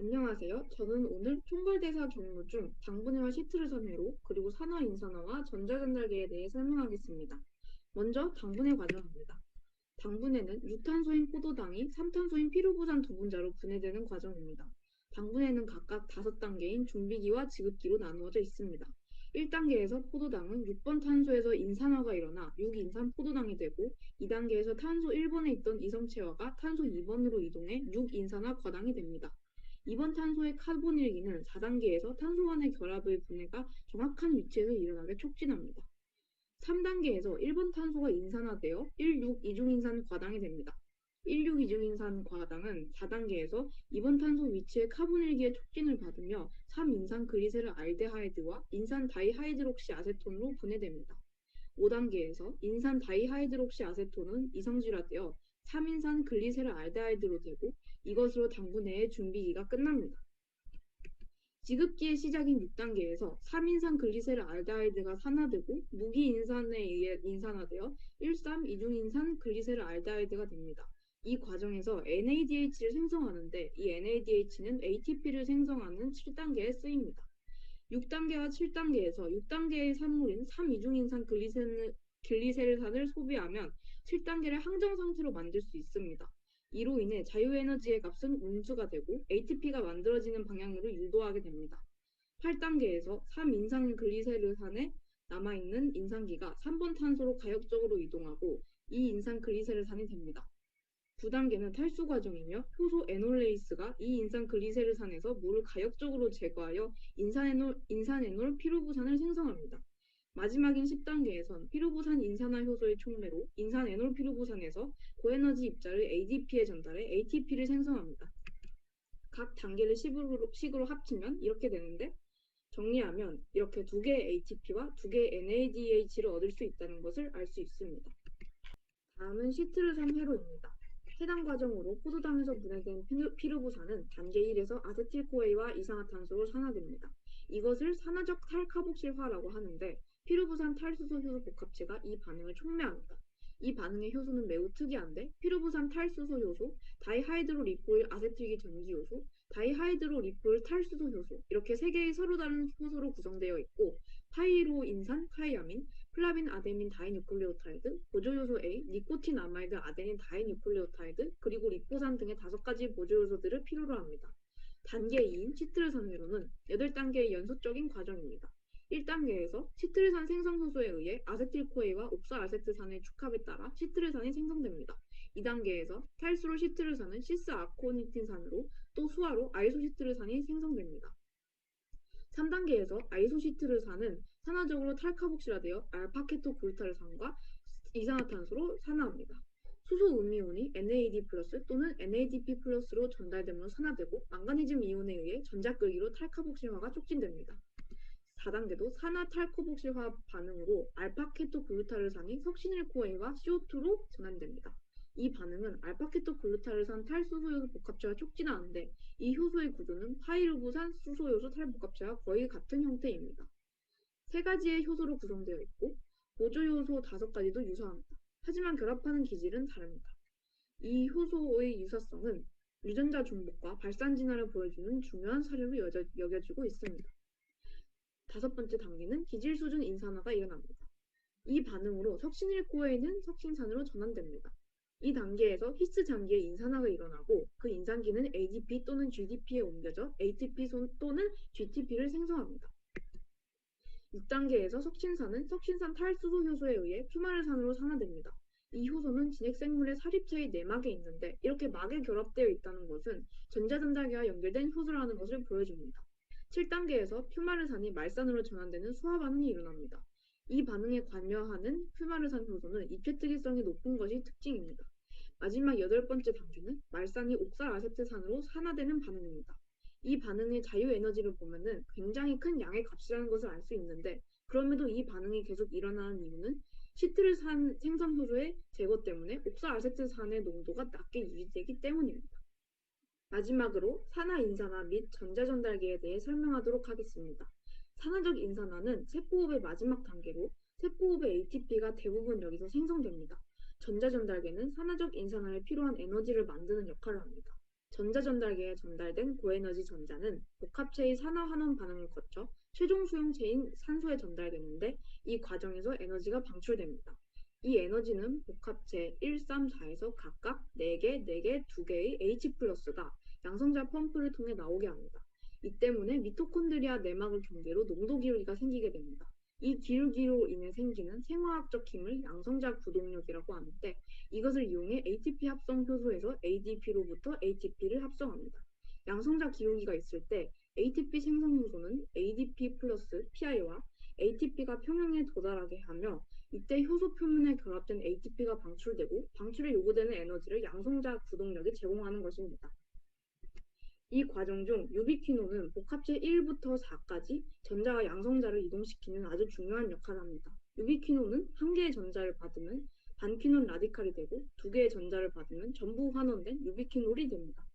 안녕하세요. 저는 오늘 총괄대사 경로 중 당분해와 시트르산회로 그리고 산화 인산화와 전자전달계에 대해 설명하겠습니다. 먼저 당분해 과정입니다. 당분해는 6탄소인 포도당이 3탄소인 피루부산 두 분자로 분해되는 과정입니다. 당분해는 각각 5단계인 준비기와 지급기로 나누어져 있습니다. 1단계에서 포도당은 6번 탄소에서 인산화가 일어나 6인산 포도당이 되고 2단계에서 탄소 1번에 있던 이성체화가 탄소 2번으로 이동해 6인산화 과당이 됩니다. 이번 탄소의 카본일기는 4단계에서 탄소 간의 결합의 분해가 정확한 위치에서 일어나게 촉진합니다. 3단계에서 1번 탄소가 인산화되어 1,6이중인산 과당이 됩니다. 1,6이중인산 과당은 4단계에서 이번 탄소 위치의 카본일기의 촉진을 받으며 3인산 글리세르 알데하이드와 인산 다이하이드록시 아세톤으로 분해됩니다. 5단계에서 인산 다이하이드록시 아세톤은 이성질화되어 3인산 글리세르 알데하이드로 되고 이것으로 당분해의 준비기가 끝납니다. 지급기의 시작인 6단계에서 3인산 글리세르 알데하이드가 산화되고 무기인산에 의해 인산화되어 1,3이중인산 글리세르 알데하이드가 됩니다. 이 과정에서 NADH를 생성하는데 이 NADH는 ATP를 생성하는 7단계에 쓰입니다. 6단계와 7단계에서 6단계의 산물인 3이중인산 글리세르, 글리세르산을 소비하면 7단계를 항정 상태로 만들 수 있습니다. 이로 인해 자유에너지의 값은 운수가 되고 ATP가 만들어지는 방향으로 유도하게 됩니다. 8단계에서 3인산 글리세르산에 남아있는 인산기가 3번 탄소로 가역적으로 이동하고 2인산 글리세르산이 됩니다. 9단계는 탈수 과정이며 효소 에놀레이스가 2인산 글리세르산에서 물을 가역적으로 제거하여 인산에놀, 인산에놀 피루부산을 생성합니다. 마지막인 10단계에선 피루부산 인산화 효소의 촉매로 인산 에놀 피루부산에서 고에너지 입자를 ADP에 전달해 ATP를 생성합니다. 각 단계를 식으로, 식으로 합치면 이렇게 되는데 정리하면 이렇게 두 개의 ATP와 두 개의 NADH를 얻을 수 있다는 것을 알 수 있습니다. 다음은 시트르산 회로입니다. 해당 과정으로 포도당에서 분해된 피루부산은 단계 1에서 아세틸코에와 이산화탄소로 산화됩니다. 이것을 산화적 탈카복실화라고 하는데 피루부산 탈수소 효소 복합체가 이 반응을 촉매합니다. 이 반응의 효소는 매우 특이한데 피루부산 탈수소 효소, 다이하이드로 리포일 아세틸기 전기 효소, 다이하이드로 리포일 탈수소 효소 이렇게 세 개의 서로 다른 효소로 구성되어 있고 파이로인산, 카이아민, 플라빈 아데닌 다이뉴클레오타이드, 보조요소 A, 니코틴 아마이드 아데닌 다이뉴클레오타이드, 그리고 리포산 등의 다섯 가지 보조요소들을 필요로 합니다. 단계 2인 치트르산회로는 8단계의 연속적인 과정입니다. 1단계에서 시트르산 생성 효소에 의해 아세틸코에와 옥사아세트산의 축합에 따라 시트르산이 생성됩니다. 2단계에서 탈수로 시트르산은 시스 아코니틴산으로 또 수화로 아이소시트르산이 생성됩니다. 3단계에서 아이소시트르산은 산화적으로 탈카복실화되어 알파케토 골타르산과 이산화탄소로 산화합니다. 수소 음이온이 NAD 플러스 또는 NADP 플러스로 전달되므로 산화되고 망가니즘 이온에 의해 전자끌기로 탈카복실화가 촉진됩니다. 4단계도 산화탈코복실화 반응으로 알파케토글루타르산이 석신일코에와 CO2로 전환됩니다. 이 반응은 알파케토글루타르산 탈수소요소 복합체와 촉진하는데 이 효소의 구조는 파이르부산 수소요소 탈복합체와 거의 같은 형태입니다. 세 가지의 효소로 구성되어 있고 보조요소 다섯 가지도 유사합니다. 하지만 결합하는 기질은 다릅니다. 이 효소의 유사성은 유전자 중복과 발산 진화를 보여주는 중요한 사례로 여겨지고 있습니다. 다섯 번째 단계는 기질 수준 인산화가 일어납니다. 이 반응으로 석신일코에는 석신산으로 전환됩니다. 이 단계에서 히스 장기의 인산화가 일어나고 그 인산기는 ADP 또는 GDP에 옮겨져 ATP 또는 GTP를 생성합니다. 6단계에서 석신산은 석신산 탈수소 효소에 의해 퓨마르산으로 산화됩니다. 이 효소는 진핵생물의 사립체의 내막에 있는데 이렇게 막에 결합되어 있다는 것은 전자전달계와 연결된 효소라는 것을 보여줍니다. 7단계에서 퓨마르산이 말산으로 전환되는 수화 반응이 일어납니다. 이 반응에 관여하는 퓨마르산 효소는 입체 특이성이 높은 것이 특징입니다. 마지막 여덟 번째 단계는 말산이 옥살 아세트산으로 산화되는 반응입니다. 이 반응의 자유 에너지를 보면은 굉장히 큰 양의 값이라는 것을 알 수 있는데 그럼에도 이 반응이 계속 일어나는 이유는 시트르산 생성 효소의 제거 때문에 옥살 아세트산의 농도가 낮게 유지되기 때문입니다. 마지막으로 산화 인산화 및 전자전달계에 대해 설명하도록 하겠습니다. 산화적 인산화는 세포호흡의 마지막 단계로 세포호흡의 ATP가 대부분 여기서 생성됩니다. 전자전달계는 산화적 인산화에 필요한 에너지를 만드는 역할을 합니다. 전자전달계에 전달된 고에너지 전자는 복합체의 산화환원 반응을 거쳐 최종 수용체인 산소에 전달되는데 이 과정에서 에너지가 방출됩니다. 이 에너지는 복합체 1, 3, 4에서 각각 4개, 4개, 2개의 H 플러스가 양성자 펌프를 통해 나오게 합니다. 이 때문에 미토콘드리아 내막을 경계로 농도 기울기가 생기게 됩니다. 이 기울기로 인해 생기는 생화학적 힘을 양성자 구동력이라고 하는데 이것을 이용해 ATP 합성 효소에서 ADP로부터 ATP를 합성합니다. 양성자 기울기가 있을 때 ATP 생성 효소는 ADP 플러스 PI와 ATP가 평형에 도달하게 하며 이때 효소 표면에 결합된 ATP가 방출되고 방출에 요구되는 에너지를 양성자 구동력이 제공하는 것입니다. 이 과정 중 유비퀴노는 복합체 1부터 4까지 전자와 양성자를 이동시키는 아주 중요한 역할을 합니다. 유비퀴노는 한 개의 전자를 받으면 반퀴논 라디칼이 되고 두 개의 전자를 받으면 전부 환원된 유비퀴놀이 됩니다.